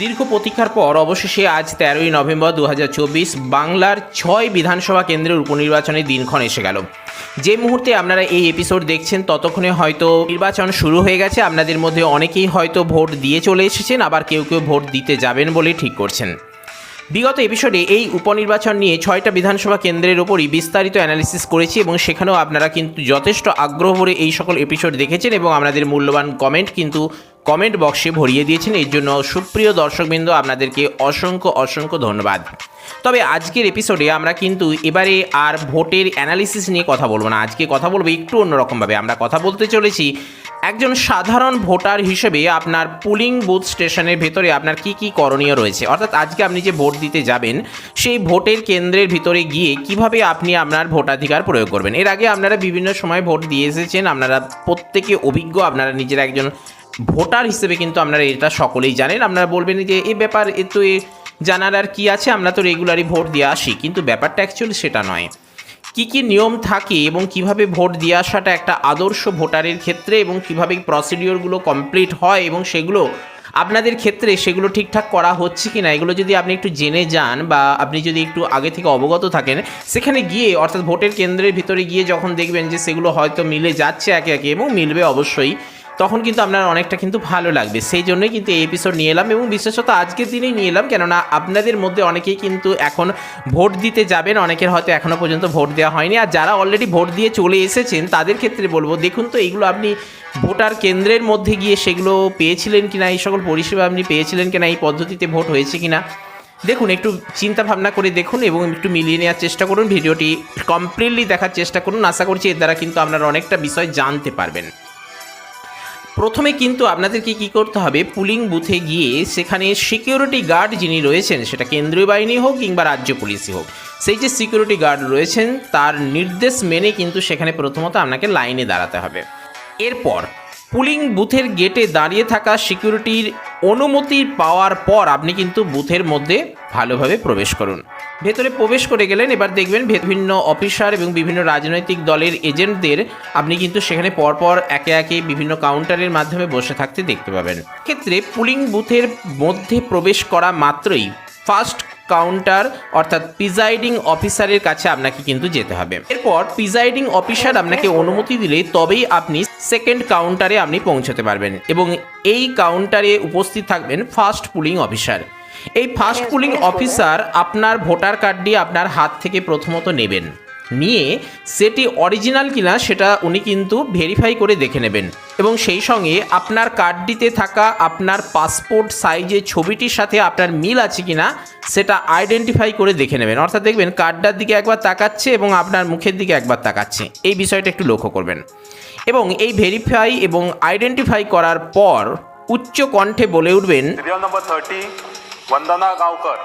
দীর্ঘ প্রতীক্ষার পর অবশেষে আজ তেরোই নভেম্বর দু হাজার চব্বিশ বাংলার ছয় বিধানসভা কেন্দ্রের উপনির্বাচনের দিনক্ষণ এসে গেল। যে মুহূর্তে আপনারা এই এপিসোড দেখছেন, ততক্ষণে হয়তো নির্বাচন শুরু হয়ে গেছে। আপনাদের মধ্যে অনেকেই হয়তো ভোট দিয়ে চলে এসেছেন, আবার কেউ কেউ ভোট দিতে যাবেন বলে ঠিক করছেন। বিগত এপিসোডে এই উপনির্বাচন নিয়ে ছয়টা বিধানসভা কেন্দ্রের ওপরই বিস্তারিত অ্যানালিসিস করেছি এবং সেখানেও আপনারা কিন্তু যথেষ্ট আগ্রহ ভরে এই সকল এপিসোড দেখেছেন এবং আপনাদের মূল্যবান কমেন্ট কিন্তু কমেন্ট বক্সে ভরিয়ে দিয়েছেন। এর জন্য সুপ্রিয় দর্শকবৃন্দ, আপনাদেরকে অসংখ্য অসংখ্য ধন্যবাদ। তবে আজকের এপিসোডে আমরা কিন্তু এবারে আর ভোটের অ্যানালিসিস নিয়ে কথা বলব না। আজকে কথা বলব একটু অন্যরকমভাবে আমরা কথা বলতে চলেছি একজন সাধারণ ভোটার হিসেবে আপনার পুলিং বুথ স্টেশনের ভেতরে আপনার কি কি করণীয় রয়েছে? অর্থাৎ আজকে আপনি যে ভোট দিতে যাবেন, সেই ভোটের কেন্দ্রের ভিতরে গিয়ে কীভাবে আপনি আপনার ভোটাধিকার প্রয়োগ করবেন? এর আগে আপনারা বিভিন্ন সময় ভোট দিয়ে এসেছেন। আপনারা প্রত্যেকে অভিজ্ঞ। আপনারা নিজেরা একজন ভোটার হিসেবে কিন্তু আপনারা এটা সকলেই জানেন। আপনারা বলবেন যে এই ব্যাপার, এ তো জানার আর কি আছে? আমরা তো রেগুলারই ভোট দিয়ে আসি। কিন্তু ব্যাপারটা অ্যাকচুয়ালি সেটা নয়। কি কি নিয়ম থাকে এবং কীভাবে ভোট দিয়ে আসাটা একটা আদর্শ ভোটারের ক্ষেত্রে এবং কীভাবে প্রসিডিওরগুলো কমপ্লিট হয় এবং সেগুলো আপনাদের ক্ষেত্রে সেগুলো ঠিকঠাক করা হচ্ছে কি না এগুলো যদি আপনি একটু জেনে যান বা আপনি যদি একটু আগে থেকে অবগত থাকেন, সেখানে গিয়ে অর্থাৎ ভোটের কেন্দ্রের ভিতরে গিয়ে যখন দেখবেন যে, সেগুলো হয়তো মিলে যাচ্ছে একে একে এবং মিলবে অবশ্যই। তখন কিন্তু আপনার অনেকটা কিন্তু ভালো লাগবে। সেই জন্যই কিন্তু এই এপিসোড নিয়ে এলাম এবং বিশেষত আজকের দিনেই নিয়ে এলাম। কেননা আপনাদের মধ্যে অনেকেই কিন্তু এখন ভোট দিতে যাবেন, অনেকের হয়তো এখনও পর্যন্ত ভোট দেওয়া হয়নি। আর যারা অলরেডি ভোট দিয়ে চলে এসেছেন, তাদের ক্ষেত্রে বলব, দেখুন তো এইগুলো আপনি ভোটার কেন্দ্রের মধ্যে গিয়ে সেগুলো পেয়েছিলেন কিনা, এই সকল পরিষেবা আপনি পেয়েছিলেন কিনা, এই পদ্ধতিতে ভোট হয়েছে কিনা, দেখুন, একটু চিন্তা ভাবনা করে দেখুন এবং একটু মিলিয়ে নেওয়ার চেষ্টা করুন। ভিডিওটি কমপ্লিটলি দেখার চেষ্টা করুন। আশা করছি এর দ্বারা কিন্তু আপনারা অনেকটা বিষয় জানতে পারবেন। প্রথমে কিন্তু আপনাদেরকে কি করতে হবে, পুলিং বুথে গিয়ে সেখানে সিকিউরিটি গার্ড যিনি রয়েছেন, সেটা কেন্দ্রীয় বাহিনী হোক কিংবা রাজ্য পুলিশই হোক, সেই যে সিকিউরিটি গার্ড রয়েছেন, তার নির্দেশ মেনে কিন্তু সেখানে প্রথমত আপনাকে লাইনে দাঁড়াতে হবে। এরপর, পুলিং বুথের গেটে দাঁড়িয়ে থাকা সিকিউরিটির অনুমতি পাওয়ার পর আপনি কিন্তু বুথের মধ্যে ভালোভাবে প্রবেশ করুন। ভেতরে প্রবেশ করে গেলেন, এবার দেখবেন বিভিন্ন অফিসার এবং বিভিন্ন রাজনৈতিক দলের এজেন্টদের আপনি কিন্তু সেখানে পরপর একে একে বিভিন্ন কাউন্টারের মাধ্যমে বসে থাকতে দেখতে পাবেন। ক্ষেত্রে পুলিং বুথের মধ্যে প্রবেশ করা মাত্রই ফার্স্ট কাউন্টার অর্থাৎ প্রিজাইডিং অফিসারের কাছে আপনাকে কিন্তু যেতে হবে। এরপর প্রিজাইডিং অফিসার আপনাকে অনুমতি দিলে তবেই আপনি সেকেন্ড কাউন্টারে আপনি পৌঁছতে পারবেন এবং এই কাউন্টারে উপস্থিত থাকবেন ফার্স্ট পুলিং অফিসার। এই ফার্স্ট পুলিং অফিসার আপনার ভোটার কার্ডটি আপনার হাত থেকে প্রথমত নেবেন। নিয়ে সেটি অরিজিনাল কিনা সেটা উনি কিন্তু ভেরিফাই করে দেখে নেবেন। এবং সেই সঙ্গে আপনার কার্ডটিতে থাকা আপনার পাসপোর্ট সাইজের ছবিটির সাথে আপনার মিল আছে কিনা সেটা আইডেন্টিফাই করে দেখে নেবেন। অর্থাৎ দেখবেন কার্ডটার দিকে একবার তাকাচ্ছে এবং আপনার মুখের দিকে একবার তাকাচ্ছে। এই বিষয়টা একটু লক্ষ্য করবেন। এবং এই ভেরিফাই এবং আইডেন্টিফাই করার পর উচ্চ কণ্ঠে বলে উঠবেন বন্দনা গাঁওকর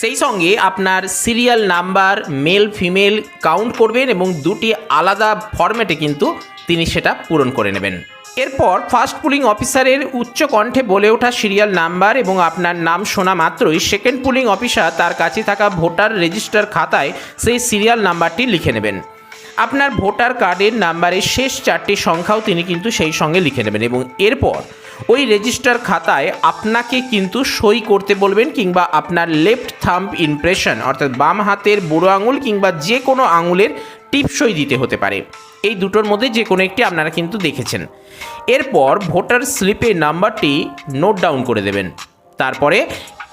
সেই সঙ্গে আপনার serial number male female count করবেন এবং দুটি আলাদা ফরম্যাটে কিন্তু তিনি সেটা পূরণ করে নেবেন। এরপর ফার্স্ট পুলিং অফিসারের উচ্চ কণ্ঠে বলে ওঠা সিরিয়াল নাম্বার এবং আপনার নাম শোনা মাত্রই সেকেন্ড পুলিং অফিসার তার কাছে থাকা ভোটার রেজিস্টার খাতায় সেই সিরিয়াল নাম্বারটি লিখে নেবেন। আপনার ভোটার কার্ডের নাম্বারের শেষ চারটি সংখ্যাও তিনি কিন্তু সেই সঙ্গে লিখে নেবেন এবং এরপর ওই রেজিস্টার খাতায় আপনাকে কিন্তু সই করতে বলবেন কিংবা আপনার লেফট থাম্প ইমপ্রেশন অর্থাৎ বাম হাতের বুড়ো আঙুল কিংবা যে কোনো আঙুলের টিপসই দিতে হতে পারে। এই দুটোর মধ্যে যে কোনো একটি আপনারা কিন্তু দেখেছেন। এরপর ভোটার স্লিপের নাম্বারটি নোট ডাউন করে দেবেন। তারপরে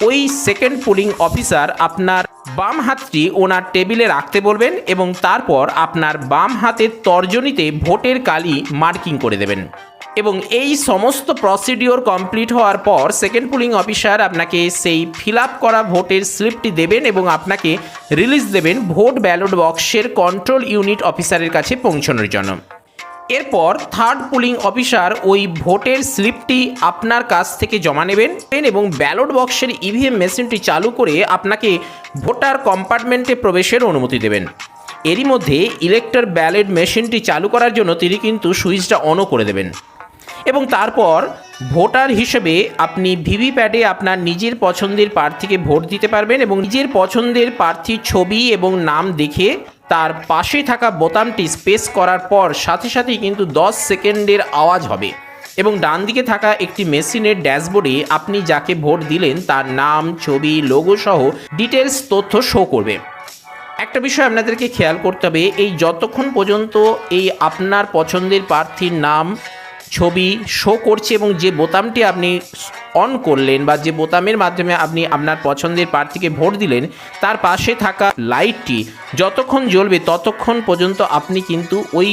ওই সেকেন্ড পুলিং অফিসার আপনার বাম হাতটি ওনার টেবিলে রাখতে বলবেন এবং তারপর আপনার বাম হাতের তর্জনীতে ভোটের কালি মার্কিং করে দেবেন। এবং এই সমস্ত প্রসিডিওর কমপ্লিট হওয়ার পর সেকেন্ড পুলিং অফিসার আপনাকে সেই ফিল করা ভোটের স্লিপটি দেবেন এবং আপনাকে রিলিজ দেবেন ভোট ব্যালট বক্সের কন্ট্রোল ইউনিট অফিসারের কাছে পৌঁছানোর জন্য। এরপর থার্ড পুলিং অফিসার ওই ভোটের স্লিপটি আপনার কাছ থেকে জমা নেবেন এবং ব্যালট বক্সের ইভিএম মেশিনটি চালু করে আপনাকে ভোটার কম্পার্টমেন্টে প্রবেশের অনুমতি দেবেন। এরই মধ্যে ইলেক্টর ব্যালেট মেশিনটি চালু করার জন্য তিনি কিন্তু সুইচটা অনও করে দেবেন। এবং তারপর ভোটার হিসেবে আপনি ভিভিপ্যাটে আপনার নিজের পছন্দের প্রার্থীকে ভোট দিতে পারবেন এবং নিজের পছন্দের প্রার্থীর ছবি এবং নাম দেখে তার পাশে থাকা বোতামটি স্পেস করার পর সাথে সাথেই কিন্তু দশ সেকেন্ডের আওয়াজ হবে। এবং ডান দিকে থাকা একটি মেশিনের ড্যাশবোর্ডে আপনি যাকে ভোট দিলেন তার নাম, ছবি, লোগো সহ ডিটেলস তথ্য শো করবে। একটা বিষয় আপনাদেরকে খেয়াল করতে হবে, এই যতক্ষণ পর্যন্ত এই আপনার পছন্দের প্রার্থীর নাম ছবি শো করছে এবং যে বোতামটি আপনি অন করলেন বা যে বোতামের মাধ্যমে আপনি আপনার পছন্দের প্রার্থীকে ভোট দিলেন, তার পাশে থাকা লাইটটি যতক্ষণ জ্বলবে ততক্ষণ পর্যন্ত আপনি কিন্তু ওই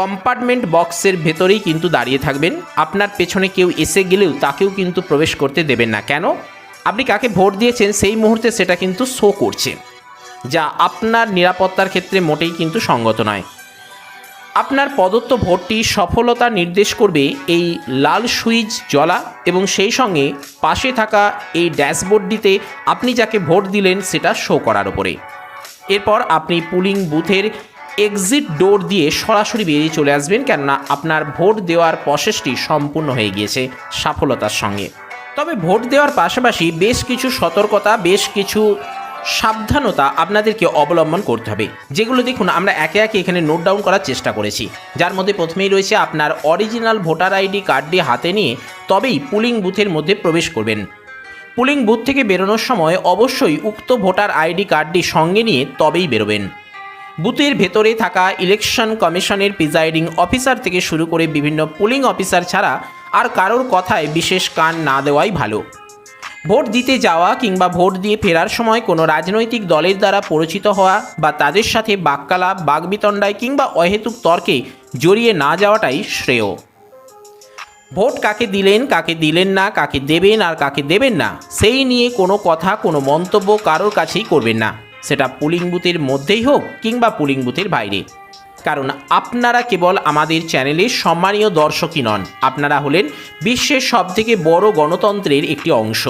কম্পার্টমেন্ট বক্সের ভেতরেই কিন্তু দাঁড়িয়ে থাকবেন। আপনার পেছনে কেউ এসে গেলেও তাকেও কিন্তু প্রবেশ করতে দেবেন না। কেন? আপনি কাকে ভোট দিয়েছেন সেই মুহূর্তে সেটা কিন্তু শো করছে, যা আপনার নিরাপত্তার ক্ষেত্রে মোটেই কিন্তু সঙ্গত নয়। আপনার প্রদত্ত ভোটটি সফলতা নির্দেশ করবে এই লাল সুইচ জ্বলা এবং সেই সঙ্গে পাশে থাকা এই ড্যাশবোর্ডটিতে আপনি যাকে ভোট দিলেন সেটা শো করার উপরে। এরপর আপনি পুলিং বুথের এক্সিট ডোর দিয়ে সরাসরি বেরিয়ে চলে আসবেন কেননা আপনার ভোট দেওয়ার প্রসেসটি সম্পূর্ণ হয়ে গিয়েছে সফলতার সঙ্গে। তবে ভোট দেওয়ার পাশাপাশি বেশ কিছু সতর্কতা, বেশ কিছু সাবধানতা আপনাদেরকে অবলম্বন করতে হবে। যেগুলো দেখুন, আমরা একে একে এখানে নোট ডাউন করার চেষ্টা করেছি। যার মধ্যে প্রথমেই রয়েছে আপনার অরিজিনাল ভোটার আইডি কার্ডটি হাতে নিয়ে তবেই পুলিং বুথের মধ্যে প্রবেশ করবেন। পুলিং বুথ থেকে বেরোনোর সময় অবশ্যই উক্ত ভোটার আইডি কার্ডটি সঙ্গে নিয়ে তবেই বেরোবেন। বুথের ভেতরে থাকা ইলেকশন কমিশনের প্রিজাইডিং অফিসার থেকে শুরু করে বিভিন্ন পুলিং অফিসার ছাড়া আর কারোর কথায় বিশেষ কান না দেওয়াই ভালো। ভোট দিতে যাওয়া কিংবা ভোট দিয়ে ফেরার সময় কোনো রাজনৈতিক দলের দ্বারা পরিচিত হওয়া বা তাদের সাথে বাক্যালাপ, বাগবিতণ্ডায় কিংবা অহেতুক তর্কে জড়িয়ে না যাওয়াটাই শ্রেয়। ভোট কাকে দিলেন কাকে দিলেন না, কাকে দেবেন আর কাকে দেবেন না, সেই নিয়ে কোনো কথা, কোনো মন্তব্য কারোর কাছেই করবেন না। সেটা পুলিং বুথের মধ্যেই হোক কিংবা পুলিং বুথের বাইরে। কারণ আপনারা কেবল আমাদের চ্যানেলের সম্মানীয় দর্শকই নন, আপনারা হলেন বিশ্বের সবথেকে বড় গণতন্ত্রের একটি অংশ।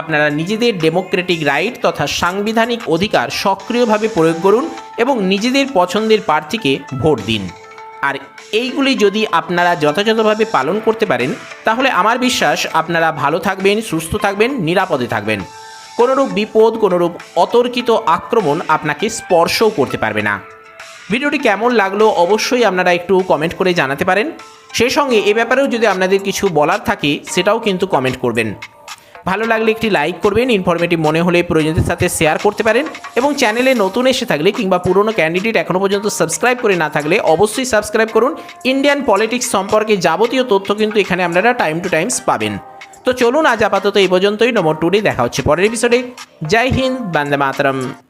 আপনারা নিজেদের ডেমোক্রেটিক রাইট তথা সাংবিধানিক অধিকার সক্রিয়ভাবে প্রয়োগ করুন এবং নিজেদের পছন্দের প্রার্থীকে ভোট দিন। আর এইগুলি যদি আপনারা যথাযথভাবে পালন করতে পারেন, তাহলে আমার বিশ্বাস আপনারা ভালো থাকবেন, সুস্থ থাকবেন, নিরাপদে থাকবেন। কোনোরূপ বিপদ, কোনোরূপ অতর্কিত আক্রমণ আপনাকে স্পর্শও করতে পারবে না। ভিডিওটি কেমন লাগল অবশ্যই আপনারা একটু কমেন্ট করে জানাতে পারেন। সেই সঙ্গে এ ব্যাপারেও যদি আপনাদের কিছু বলার থাকে, সেটাও কিন্তু কমেন্ট করবেন। ভালো লাগলে একটি লাইক করবেন ইনফরমেটিভ মনে হলে প্রয়োজনদের সাথে শেয়ার করতে পারেন এবং চ্যানেলে নতুন এসে থাকলে কিংবা পুরনো ক্যান্ডিডেট এখনও পর্যন্ত সাবস্ক্রাইব করে না থাকলে অবশ্যই সাবস্ক্রাইব করুন। ইন্ডিয়ান পলিটিক্স সম্পর্কে যাবতীয় তথ্য কিন্তু এখানে আপনারা টাইম টু টাইমস পাবেন। তো চলুন আজ আপাতত এই পর্যন্তই। নম্বর টুডে দেখা হচ্ছে পরের এপিসোডে জয় হিন্দ, বান্দে মাতরম।